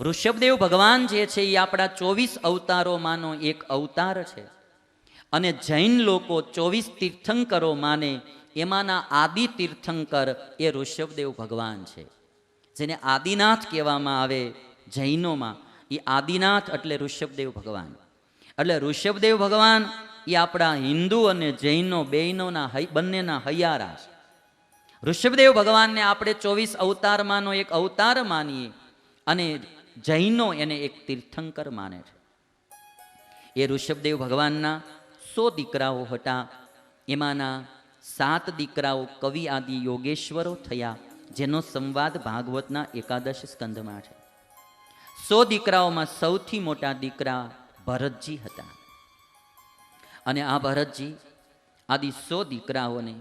ઋષભદેવ ભગવાન જે છે એ આપણા ચોવીસ અવતારોમાંનો એક અવતાર છે. અને જૈન લોકો ચોવીસ તીર્થંકરો માને, એમાંના આદિ તીર્થંકર એ ઋષભદેવ ભગવાન છે. જેને આદિનાથ કહેવામાં આવે જૈનોમાં. એ આદિનાથ એટલે ઋષભદેવ ભગવાન. એટલે ઋષભદેવ ભગવાન એ આપણા હિન્દુ અને જૈનો બેયનોના બંનેના હૈયારા છે. ઋષભદેવ ભગવાનને આપણે ચોવીસ અવતારમાંનો એક અવતાર માનીએ. અને જૈનો એને એક તીર્થંકર માને છે. એ ઋષભદેવ ભગવાનના સો દીકરાઓ હતા. એમાંના સાત દીકરાઓ કવિ આદિ યોગેશ્વરો થયા, જેનો સંવાદ ભાગવતના એકાદશ સ્કંધમાં છે. સો દીકરાઓમાં સૌથી મોટા દીકરા ભરતજી હતા. અને આ ભરતજી આદિ સો દીકરાઓને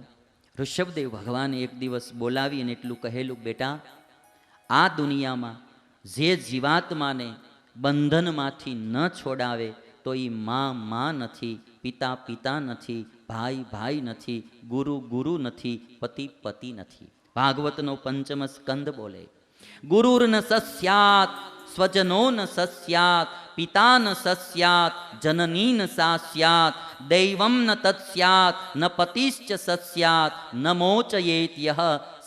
ઋષભદેવ ભગવાને એક દિવસ બોલાવીને એટલું કહેલું, બેટા, આ દુનિયામાં જે જીવાત્માને બંધનમાંથી ન છોડાવે, તો એ મા મા નથી, પિતા પિતા નથી, ભાઈ ભાઈ નથી, ગુરુ ગુરુ નથી, પતિ પતિ નથી. ભાગવતનો પંચમ સ્કંદ બોલે, ગુરુર ન સસ્યાત, સ્વજનો ન સસ્યાત, પિતા ન સસ્યાત, જનની ન સાસ્યાત, દૈવમ ન તત્સ્યાત, ન પતિશ્ચ સસ્યાત, ન મોચયેત યહ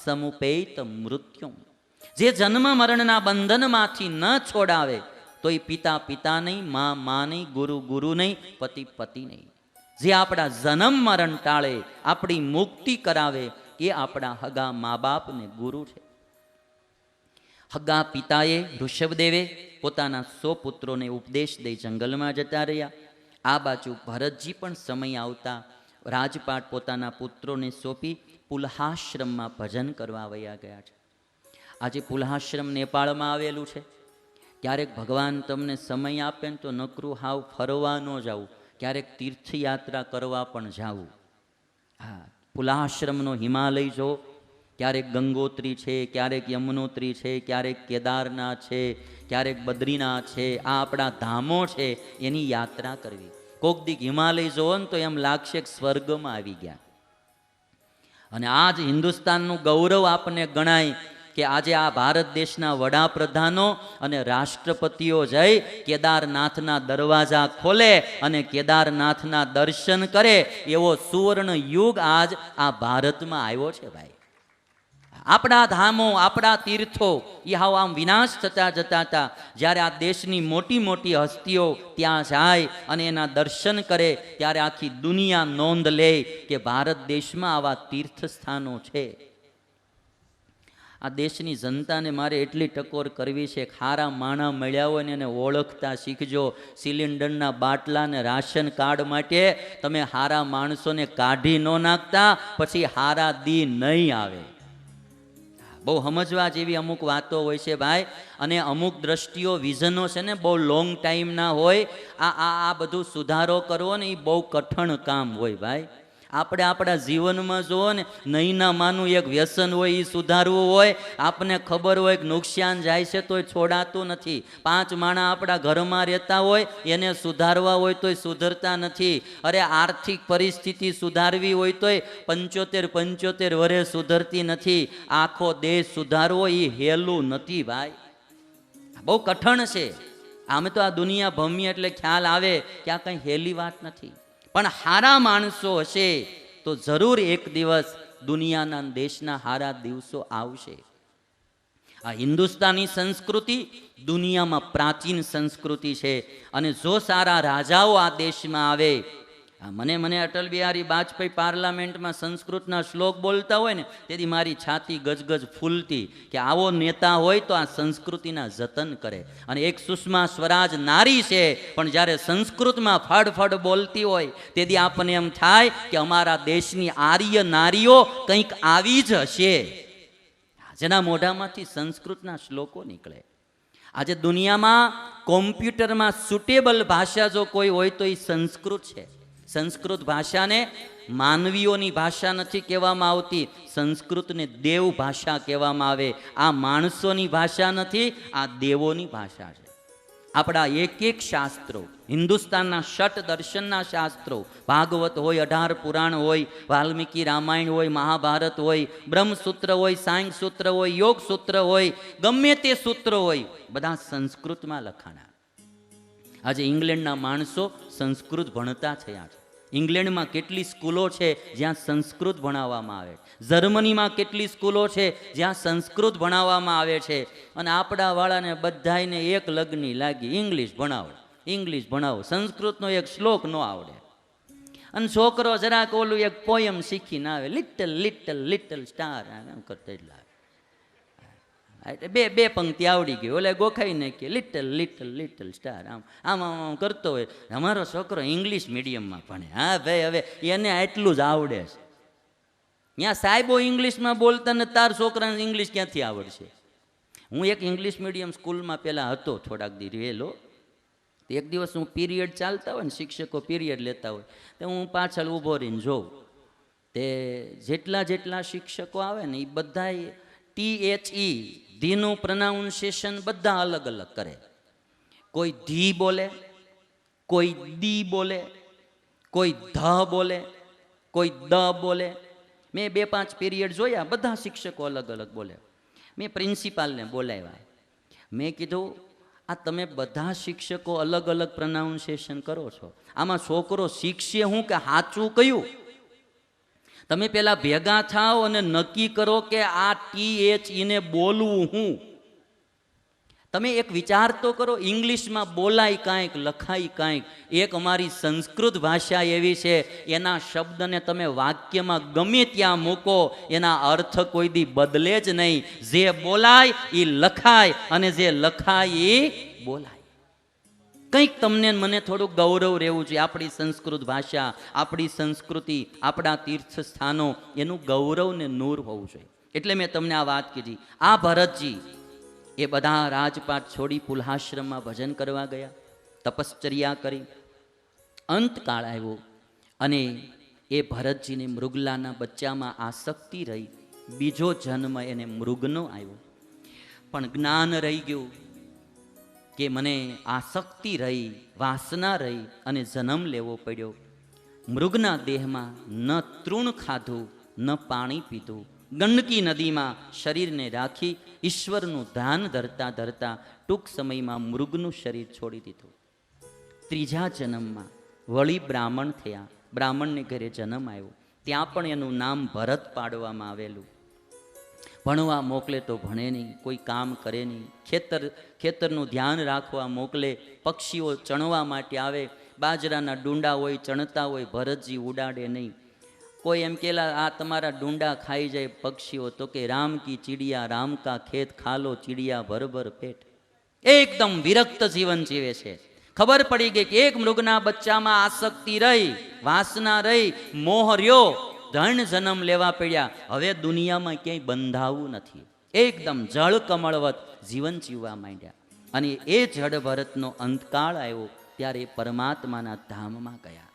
સમુપેત મૃત્યુમ. જે જન્મ મરણના બંધનમાંથી ન છોડાવે તો એ પિતા પિતા નહીં, મા મા નહીં, ગુરુ ગુરુ નહીં, પતિ પતિ નહીં. જે આપણા જન્મ મરણ ટાળે, આપણી મુક્તિ કરાવે, એ આપણા હગા મા બાપને ગુરુ છે. હગા પિતાએ ઋષભદેવે પોતાના સો પુત્રોને ઉપદેશ દઈ જંગલમાં જતા રહ્યા. આ બાજુ ભરતજી પણ સમય આવતા રાજપાટ પોતાના પુત્રોને સોંપી પુલહાશ્રમમાં ભજન કરવા વયા ગયા છે. આજે પુલહાશ્રમ નેપાળમાં આવેલું છે. ક્યારેક ભગવાન તમને સમય આપે ને તો નકરું હાવ ફરવા ન જાવું ક્યારેક તીર્થયાત્રા કરવા પણ જાવું હા પુલાશ્રમનો હિમાલય જો, ક્યારેક ગંગોત્રી છે, ક્યારેક યમનોત્રી છે, ક્યારેક કેદારનાથ છે, ક્યારેક બદ્રીનાથ છે, આ આપણા ધામો છે, એની યાત્રા કરવી. કોક દીક હિમાલય જોવો ને તો એમ લાગશે સ્વર્ગમાં આવી ગયા. અને આ જ હિન્દુસ્તાનનું ગૌરવ આપને ગણાય કે આજે આ ભારત દેશના વડાપ્રધાનો અને રાષ્ટ્રપતિઓ જઈ કેદારનાથના દરવાજા ખોલે અને કેદારનાથના દર્શન કરે એવો સુવર્ણ યુગ આજ આ ભારતમાં આવ્યો છે ભાઈ. આપણા ધામો, આપણા તીર્થો એ હાવ આમ વિનાશ થતા જતા હતા જ્યારે આ દેશની મોટી મોટી હસ્તીઓ ત્યાં જાય અને એના દર્શન કરે, ત્યારે આખી દુનિયા નોંધ લે કે ભારત દેશમાં આવા તીર્થ સ્થાનો છે. આ દેશની જનતાને મારે એટલી ટકોર કરવી છે ખારા માણા મળ્યા હોય ને એને ઓળખતા શીખજો. સિલિન્ડરના બાટલા ને રાશન કાર્ડ માટે તમે હારા માણસોને કાઢી ન નાખતા, પછી હારા દી નહીં આવે. બહુ સમજવા જેવી અમુક વાતો હોય છે ભાઈ. અને અમુક દ્રષ્ટિઓ, વિઝનો છે ને બહુ લોંગ ટાઈમના હોય. આ આ આ બધું સુધારો કરવો ને એ બહુ કઠણ કામ હોય ભાઈ. આપણે આપણા જીવનમાં જુઓ ને, નહીંના માનું એક વ્યસન હોય એ સુધારવું હોય, આપને ખબર હોય કે નુકસાન જાય છે તોય છોડાતું નથી. પાંચ માણા આપણા ઘરમાં રહેતા હોય, એને સુધારવા હોય તોય સુધરતા નથી. અરે આર્થિક પરિસ્થિતિ સુધારવી હોય તોય પંચોતેર પંચોતેર વરે સુધરતી નથી. આખો દેશ સુધારવો એ હેલું નથી ભાઈ. બહુ કઠણ છે. આમે તો આ દુનિયા ભમી એટલે ખ્યાલ આવે કે આ કંઈ હેલી વાત નથી. પણ હારા માણસો હશે તો જરૂર એક દિવસ દુનિયાના દેશના હારા દિવસો આવશે. આ હિન્દુસ્તાની સંસ્કૃતિ દુનિયામાં પ્રાચીન સંસ્કૃતિ છે અને જો સારા રાજાઓ આ દેશમાં આવે મને મને અટલ બિહારી વાજપેયી પાર્લામેન્ટમાં સંસ્કૃતના શ્લોક બોલતા હોય ને, તેથી મારી છાતી ગજગજ ફૂલતી કે આવો નેતા હોય તો આ સંસ્કૃતિના જતન કરે. અને એક સુષ્મા સ્વરાજ નારી છે, પણ જ્યારે સંસ્કૃતમાં ફડફડ બોલતી હોય, તેથી આપણને એમ થાય કે અમારા દેશની આર્ય નારીઓ કંઈક આવી જ હશે. જેના મોઢામાંથી સંસ્કૃતના શ્લોકો નીકળે. આજે દુનિયામાં કોમ્પ્યુટરમાં સુટેબલ ભાષા જો કોઈ હોય તો એ સંસ્કૃત છે. સંસ્કૃત ભાષાને માનવીઓની ભાષા નથી કહેવામાં આવતી, સંસ્કૃતને દેવ ભાષા કહેવામાં આવે. આ માણસોની ભાષા નથી, આ દેવોની ભાષા છે. આપણા એક એક શાસ્ત્રો, હિન્દુસ્તાનના ષટ દર્શનના શાસ્ત્રો, ભાગવત હોય, અઢાર પુરાણ હોય, વાલ્મીકી રામાયણ હોય, મહાભારત હોય, બ્રહ્મસૂત્ર હોય, સાંઈ સૂત્ર હોય, યોગ સૂત્ર હોય, ગમે તે સૂત્રો હોય, બધા સંસ્કૃતમાં લખાણા. આજે ઇંગ્લેન્ડના માણસો સંસ્કૃત ભણતા થયા છે. ઇંગ્લેન્ડમાં કેટલી સ્કૂલો છે જ્યાં સંસ્કૃત ભણાવવામાં આવે જર્મનીમાં કેટલી સ્કૂલો છે જ્યાં સંસ્કૃત ભણાવવામાં આવે છે? અને આપણા વાળાને બધાને એક લગ્ની લાગી, ઇંગ્લિશ ભણાવો ઇંગ્લિશ ભણાવો. સંસ્કૃતનો એક શ્લોક ન આવડે. અને છોકરો જરાક ઓલું એક પોયમ શીખીને આવે લિટલ લિટલ લિટલ સ્ટાર એમ કરતા જ એટલે બે બે પંક્તિ આવડી ગઈ. ઓલે ગોખાઈ કે લિટલ લિટલ લિટલ સ્ટાર આમ આમ આમ આમ કરતો હોય. અમારો છોકરો ઇંગ્લિશ મીડિયમમાં ભણે. હા, ભાઈ, હવે એને આટલું જ આવડે છે. ત્યાં સાહેબો ઇંગ્લિશમાં બોલતા ને તાર છોકરાને ઇંગ્લિશ ક્યાંથી આવડશે? હું એક ઇંગ્લિશ મીડિયમ સ્કૂલમાં પહેલાં હતો થોડાક દી રહેલો. એક દિવસ હું પીરિયડ ચાલતા હોય ને, શિક્ષકો પીરિયડ લેતા હોય, તો હું પાછળ ઊભો રહીને જોઉં. તે જેટલા જેટલા શિક્ષકો આવે ને એ બધાય ટી એચ ઈ ધીનું પ્રનાઉન્સિએશન બધા અલગ અલગ કરે. કોઈ ધી બોલે, કોઈ દી બોલે, કોઈ ધ બોલે, કોઈ દ બોલે. મેં બે પાંચ પીરિયડ જોયા, બધા શિક્ષકો અલગ અલગ બોલે. મેં પ્રિન્સિપાલને બોલાવ્યા. મેં કીધું, આ તમે બધા શિક્ષકો અલગ અલગ પ્રનાઉન્સિએશન કરો છો. આમાં છોકરો શીખશે હું કે સાચું કયું તમે પેલા ભેગા થાઓ અને નક્કી કરો કે આ ટી એચ ઈને બોલવું હું. તમે એક વિચાર તો કરો, ઇંગ્લિશમાં બોલાય કાંઈક, લખાય કાંઈક. એક અમારી સંસ્કૃત ભાષા એવી છે, એના શબ્દને તમે વાક્યમાં ગમે ત્યાં મૂકો, એના અર્થ કોઈ દી બદલે જ નહીં. જે બોલાય એ લખાય, અને જે લખાય એ બોલાય. કંઈક તમને મને થોડું ગૌરવ રહેવું જોઈએ. આપણી સંસ્કૃત ભાષા, આપણી સંસ્કૃતિ, આપણા તીર્થ સ્થાનો એનું ગૌરવ ને નૂર હોવું જોઈએ. એટલે મેં તમને આ વાત કીધી. આ ભરતજી એ બધા રાજપાટ છોડી પુલ્હાશ્રમમાં ભજન કરવા ગયા, તપશ્ચર્યા કરી. અંતકાળ આવ્યો અને એ ભરતજીને મૃગલાના બચ્ચામાં આસક્તિ રહી. બીજો જન્મ એને મૃગનો આવ્યો. પણ જ્ઞાન રહી ગયું. કે મને આસક્તિ રહી, વાસના રહી અને જન્મ લેવો પડ્યો. મૃગના દેહમાં ન તૃણ ખાધું, ન પાણી પીધું. ગંડકી નદીમાં શરીરને રાખી ઈશ્વરનું ધ્યાન ધરતા ધરતા ટૂંક સમયમાં મૃગનું શરીર છોડી દીધું. ત્રીજા જન્મમાં વળી બ્રાહ્મણ થયા. બ્રાહ્મણને ઘરે જન્મ આવ્યો. ત્યાં પણ એનું નામ ભરત પાડવામાં આવેલું. ભણવા મોકલે તો ભણે નહીં, કોઈ કામ કરે નહીં. ખેતર, ખેતરનું ધ્યાન રાખવા મોકલે, પક્ષીઓ ચણવા માટે આવે, બાજરાના ડુંડા હોય, ચણતા હોય, ભરતજી ઉડાડે નહીં. કોઈ એમ કેલા આ તમારા ડુંડા ખાઈ જાય પક્ષીઓ. તો કે, રામ કી ચીડિયા, રામ કા ખેત ખાલો, ચીડિયા ભરભર પેટ. એકદમ વિરક્ત જીવન જીવે છે. ખબર પડી ગઈ કે એક મૃગના બચ્ચામાં આસક્તિ રહી, વાસના રહી મોહ રહ્યો ધન જન્મ લેવા પડ્યા. હવે દુનિયામાં ક્યાંય બંધાવું નથી. એકદમ જળ કમળવત જીવન જીવવા માંડ્યા. અને એ જળ ભરતનો અંતકાળ આવ્યો ત્યારે પરમાત્માના ધામમાં ગયા.